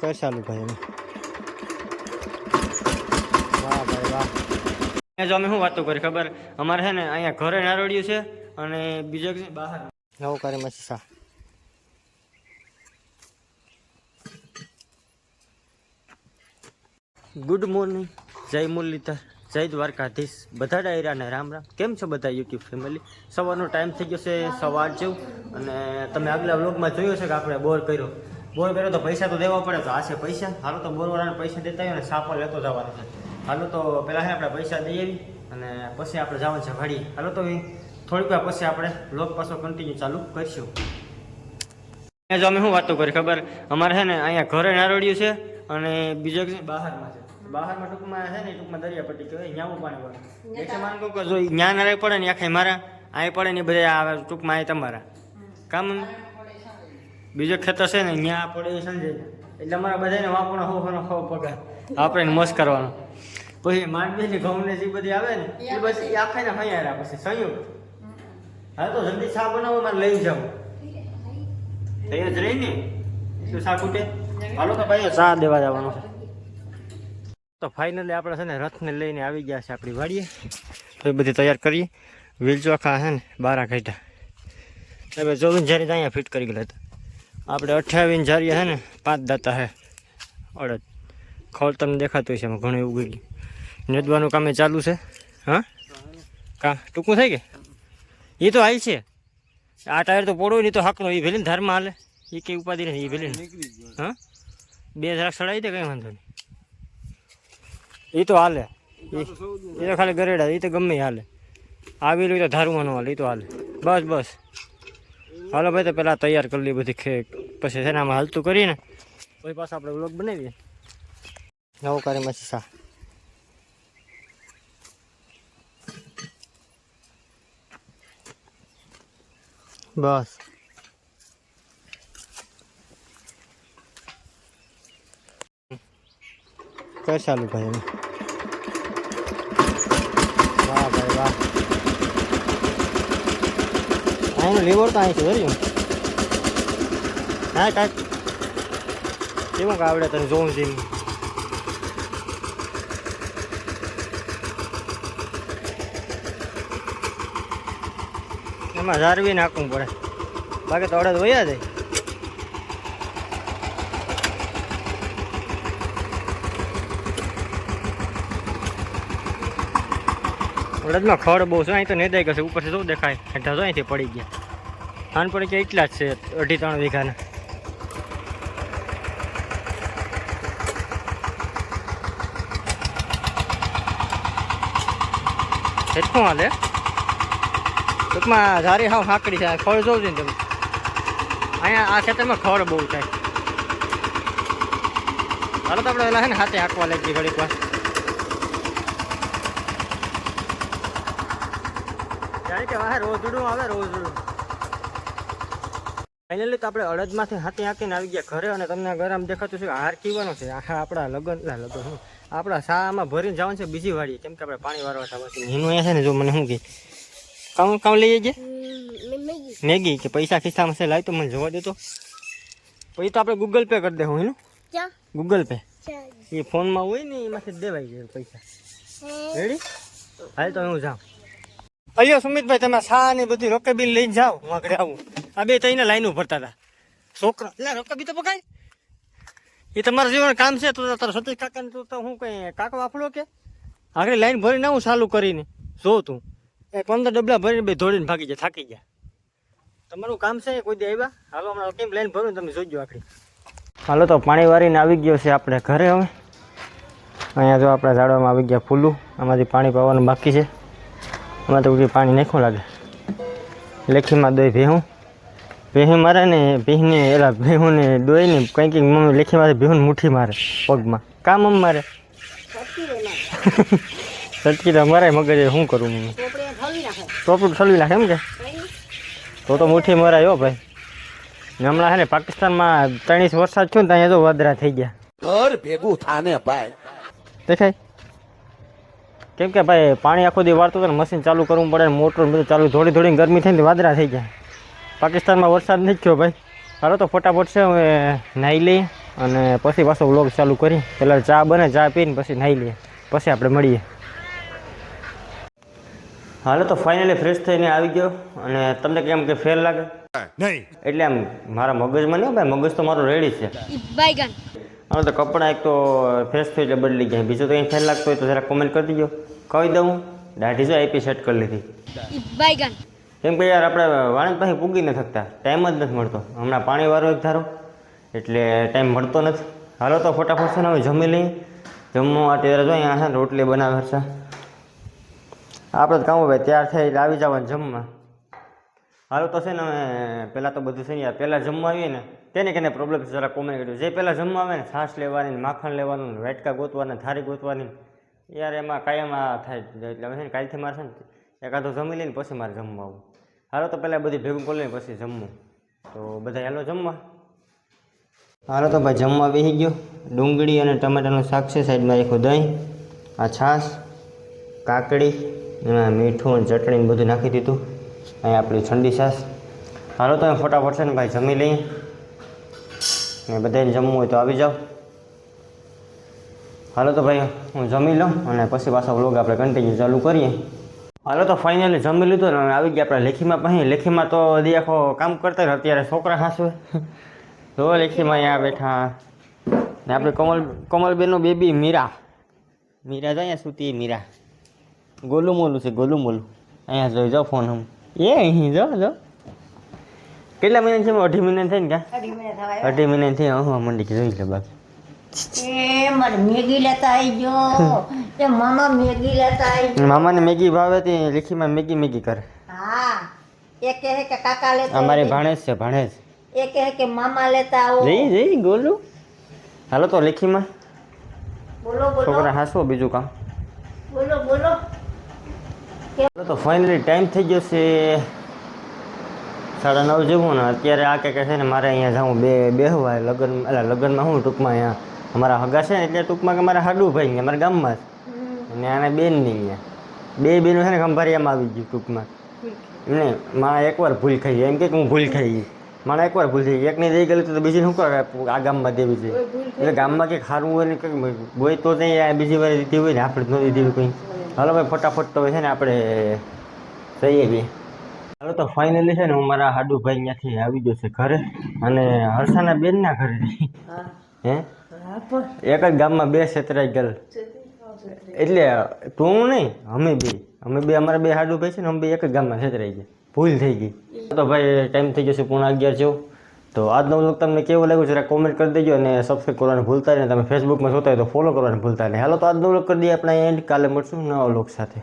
કર ચાલુ ભાઈ એમ? વાહ ભાઈ વાહ. જો અમે શું વાતો કરી ખબર? અમારે છે ને અહીંયા ઘરે નારોડ્યું છે અને બીજો કઈ બહાર. નવું કરી મસી સા ગુડ મોર્નિંગ જય મુરલીધર જય દ્વારકાધીશ. બધા ડાયરાને રામ રામ. કેમ છો બધા યુટ્યુબ ફેમિલી સવારનો ટાઈમ થઈ ગયો છે સવાર જેવું. અને તમે આગલા વ્લોગમાં જોયો છે કે આપણે બોર કર્યો? બોર કર્યો તો પૈસા તો દેવા પડે તો આ છે પૈસા. હાલો તો બોરવાળાને પૈસા દેતા હોય ને સાપો લેતો જવાનો છે. હાલો તો પહેલાં છે આપણે પૈસા દઈ આવી અને પછી આપણે જવાનું છે ભાડી હાલો તો થોડીક વાર પછી આપણે લોક પાછો કન્ટિન્યુ ચાલુ કરીશું. અહીંયા જો અમે શું વાતો કરી ખબર? અમારે છે ને અહીંયા ઘરે નારોડિયું છે અને બીજો બહારમાં છે. બહારમાં ટૂંકમાં છે ને ટૂંકમાં દરિયાપટ્ટી કહેવાય ન્યાવું પાણી પડે એટલે માન કહું કે જો ન્યા નારે પડે ને આખે મારા અહીં પડે ને બધા આવે ટૂંકમાં અહીં તમારા. કામ? બીજો ખેતર છે ને ત્યાં પડે છે ને એટલે અમારા બધાને વાપણો હો હો પગાર. આપણે મસ્ત કરવાનો. પછી માંડવીની ઘઉંને જે બધી આવે ને એ બધી એ આખાને હૈયા પછી સંયુક્ત. હા તો જલ્દી શાક બનાવો મારે લઈ જાઉં. તૈયાર જ રહી ને? શું શાક ઉઠે? હાલો તો ભાઈ ચા દેવા જવાનો છે. તો ફાઇનલી આપણે છે ને રથને લઈને આવી ગયા છે આપણી વાડીએ. તો એ બધી તૈયાર કરીએ. વીલ ચોખા છે ને બારા કાઢ્યા હવે ચોવીસ જારી અહીંયા ફિટ કરી ગયેલા હતા. આપણે અઠ્યાવીસ જારીએ છે ને, પાંચ દાતા છે. અડદ. ખોળ તમને દેખાતું છે એમાં ઘણું એવું ગયું નેદવાનું કામ ચાલુ છે. હા? કા, ટૂંકું થઈ કે એ તો હાલ છે. આ ટાયર તો પોડો નહીં તો હાકનો એ ભેલીને ધારમાં હાલે. એ કઈ ઉપાધિ નથી એ ભેલીને. હા? બે જરાક સડાવી દે, કંઈ વાંધો નહીં. એ તો હાલે. એ તો ખાલી ગરેડા એ તો ગમે હાલે. આવેલું તો ધારમાં ન હાલે એ તો હાલે. બસ બસ. હાલો ભાઈ, તો પહેલાં તૈયાર કરી લઈએ બધી ખેક પછી છે ને આમાં હાલતું કરીએ ને પછી પાછા આપણે વ્લોગ બનાવીએ. નવું કરી મસી સા. બસ. કર ચાલુ ભાઈ વાહ ભાઈ વાહ. અહીંનું લીવર તો અહીંથી છે ધર્યું હા કાંઈક કેવું કાવડે તને જોઉં જીમ એમાં. ઝારવી નાખવું પડે. બાકી તો અડદ વયા જાય. અડદમાં ખડ બહુ છે, અહીં તો નહીં કે ઉપરથી શું દેખાય? હેઠા તો અહીંથી પડી ગયા. ખાન પણ ગયા એટલા જ છે અઢી ત્રણ વીઘાના. હેઠું હાલે. ટૂંકમાં ધારી હાવ હાંકડી છે ખડ જોઉં ને તમે. અહીંયા આ ખેતરમાં ખોળ બહુ થાય. હાલો તો આપણે પેલા છે ને હાથે હાંકવા લાગીએ ઘડીક વાર. જાણે કે વાહ રોજડું આવે રોજડું ફાઇનલી તો આપણે અડદમાંથી હાથે હાંકીને આવી ગયા ઘરે અને તમને ઘરે આમ દેખાતું છે કે હાર કીવાનો છે. આ આપણા લગન લગ્ન હું આપણા શામાં ભરીને જવાનું છે બીજી વાડીએ. કેમ કે આપણે પાણી વારવા થવા છે એનું અહીંયા છે ને જો મને શું કે. કામ કામ લઈ જઈએ મેગી કે પૈસા ખિસ્સામાં છે લાવી તો મને જોવા દેતો પછી તો આપણે ગૂગલ પે કરી દેવું એનું ગૂગલ પે એ ફોનમાં હોય ને એમાંથી દેવાઈ જાય પૈસા. રેડી હાલ તો હું જાઉં. અલ્યો, સુમિતભાઈ, તમે સા ને બધી રોકેબીન લઈને જાઓ, હું આગળ આવું. આ બે તઈને લાઈન ભરતા હતા. છોકરા એટલે રોકેબી તો પકાય એ તમારા જીવન કામ છે, તો તારા સતીશ કાકાને તું તો હું કઈ કાકો વાપરો કે? આગળ લાઈન ભરીને આવું ચાલુ કરીને. જો તું. એ પંદર ડબલા ભરીને બે ધોળીને ભાગી જાય, થાકી ગયા તમારું કામ છે, કોઈ દે આવ્યા? હાલો, હમણાં કેમ લાઈન ભરું તમે જોઈજો આખરી હાલો, તો પાણી વારીને આવી ગયો છે આપણે ઘરે હવે. અહીંયા જો આપણા ઝાડવામાં આવી ગયા ફૂલું, આમાંથી પાણી પાવાનું બાકી છે. આમાં તો કોઈ પાણી નાખવું લાગે. લેખીમાં દોઈ ભેહું. ભેહું મારે ને ભીહને એલા ભેહુંને દોઈને કંઈક કંઈક મમ્મી લેખીમાંથી ભેહું મુઠ્ઠી મારે પગમાં. કામ મમ્મી મારે? સટકી તો મારે મગજે શું કરું મમ્મી? ટોપડું ઠલવી નાખે. એમ કે? તો તો મુઠ્ઠી મરાય હો ભાઈ. ને હમણાં છે ને પાકિસ્તાનમાં ત્રણીસ વરસાદ થયો ને ત્યાં તો વાદરા થઈ ગયા. ઘર ભેગું થાને ભાઈ. દેખાય? કેમ કે ભાઈ પાણી આખો દી વાળતું હતું ને મશીન ચાલુ કરવું પડે મોટર બધું ચાલુ થોડી થોડી ગરમી થઈને વાદરા થઈ જાય. પાકિસ્તાનમાં વરસાદ નથી થયો ભાઈ. હાલો તો ફટાફટ છે હવે નાહી લઈએ અને પછી પાછો વ્લોગ ચાલુ કરી પહેલાં ચા બને ચા પીને પછી નાહી લઈએ. પછી આપણે મળીએ. હાલો તો ફાઇનલી ફ્રેશ થઈને આવી ગયો અને તમને કેમ કે ફેર લાગે? નહીં. એટલે આમ મારા મગજમાં નહીં ભાઈ મગજ તો મારું રેડી છે. હવે તો કપડાં એક તો ફ્રેશ થઈ એટલે બદલી ગયા. બીજું તો કંઈ ફેર લાગતો હોય તો જરા કોમેન્ટ કરી દીજો. કહી દઉં દાઢી જો આઈપી સેટ કરી લીધી. કેમ કે યાર આપણે વાણંદ પાસે પૂગી ન થકતા ટાઈમ જ નથી મળતો. હમણાં પાણી વારો એક ધારો. એટલે ટાઈમ મળતો નથી. હાલો તો ફટાફટ છે ને હવે જમી લઈએ. જમવા અત્યારે જો અહીંયા છે રોટલી બનાવે છે. આપણે કામ ભાઈ તૈયાર થઈ એટલે આવી જવાનું જમવા. હાલો તો છે ને હવે પહેલાં તો બધું છે ને યાર પહેલાં જમવા આવીએ ને તેને કેને પ્રોબ્લેમ જરા કોમેન્ટ કર્યું. જે પહેલાં જમવા આવે ને, છાશ લેવાની માખણ લેવાનું ને, વેટકા ગોતવાના થારી ગોતવાની યાર એમાં કાયમ આ થાય. એટલે હવે છે ને, કાલથી મારે ને, એકાદો જમી લઈને પછી મારે જમવા આવું. હાલો તો પહેલાં બધી ભેગું કરી પછી જમવું. તો બધા હેલો જમવા. હાલો તો ભાઈ, જમવા બેસી ગયો. ડુંગળી અને ટમેટાનું શાક છે, સાઈડમાં રાખ્યું દહીં, આ છાશ, કાકડી એમાં મીઠું અને ચટણી બધું નાખી દીધું. અહીંયા આપણી ઠંડી છાશ. હાલો તો ફટાફટ છે ને ભાઈ, જમી લઈએ. ને બધાને જમવું હોય તો આવી જાઓ. હાલો તો ભાઈ, હું જમી લઉં અને પછી પાછો વ્લોગ આપણે કન્ટિન્યુ ચાલુ કરીએ. હાલો તો ફાઇનલી જમી લીધું ને આવી ગયા આપણે લેખીમાં પછી લેખીમાં તો હજી આખો કામ કરતા હોય અત્યારે છોકરા ખાસું જો લેખીમાં અહીંયા બેઠા. ને આપણે કમલ, કમલબેનનો બેબી મીરા. મીરા તો અહીંયા સુતી, મીરા. ગોલું મોલું છે ગોલું મોલું અહીંયા જોઈ જાઓ ફોન હમ. એ અહીં, જો જો. કેટલા મહિના છે અઢી મહિના થઈ ને ક્યાં અઢી મહિના થઈ હું મંડી જોઈ લે બાકી. એ મારે મેગી લેતા આવી ગયો એ મામા મેગી લેતા આવી મામાને મેગી ભાવે તે લેખીમાં મેગી મેગી કરે. હા. એ કહે કે કાકા લેતા અમારે ભાણેજ છે ભાણેજ. એ કહે કે મામા લેતા આવો. જઈ જઈ ગોલું. હાલો તો લેખીમાં. બોલો બોલો. છોકરા હાસો બીજું કામ. બોલો બોલો. તો ફાઇનલી ટાઈમ થઈ ગયો છે. સાડા નવ જેવું ને અત્યારે આ કે છે ને મારે અહીંયા જાઉં બે બેહવા લગ્ન એટલે લગ્નમાં હું ટૂંકમાં અહીંયા અમારા હગા છે ને એટલે ટૂંકમાં કે મારા હાડું ભાઈ ને અમારા ગામમાં જ. અને આને બેન નહીં અહીંયા. બે બેનો છે ને ખંભારિયામાં આવી ગયું ટૂંકમાં. એમને મારા એકવાર ભૂલ ખાઈ એમ કે હું ભૂલ ખાઈ ગઈ. મારા એકવાર ભૂલ થઈ ગઈ. એકની દઈ ગયેલી તો બીજી શું કરે આ ગામમાં દેવી છે એટલે ગામમાં કંઈક સારું હોય ને કંઈક હોય તો ત્યાં બીજી વાર દીધી હોય ને. આપણે ન દીધી હોય કંઈ. હાલો ભાઈ ફટાફટ તો છે ને આપણે જઈએ બી. હાલો તો ફાઇનલી છે ને હું મારા હાડુભાઈ ત્યાંથી આવી ગયો છે ઘરે અને હર્ષાના બેનના ઘરે હે. એક જ ગામમાં બે છેતરાઈ ગયેલ. એટલે તું નહીં અમે બે. અમે બે અમારા બે હાડુભાઈ છે ને અમે બે એક જ ગામમાં છેતરાઈ ગયા. ભૂલ થઈ ગઈ. તો ભાઈ ટાઈમ થઈ ગયો છે પૂણા અગિયાર જેવું. તો આજનો વ્લોગ તમને કેવો લાગ્યો જરા કોમેન્ટ કરી દેજો અને સબસ્ક્રાઈબ કરવાનું ભૂલતા નહીં. તમે ફેસબુકમાં જોતા હોય તો ફોલો કરવાનું ભૂલતા નહીં. હાલો તો આજનો વ્લોગ કરી દઈએ. આપણે એન્ડ કાલે મળશું નવા વ્લોગ સાથે.